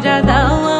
কইরা দাও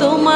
তোমার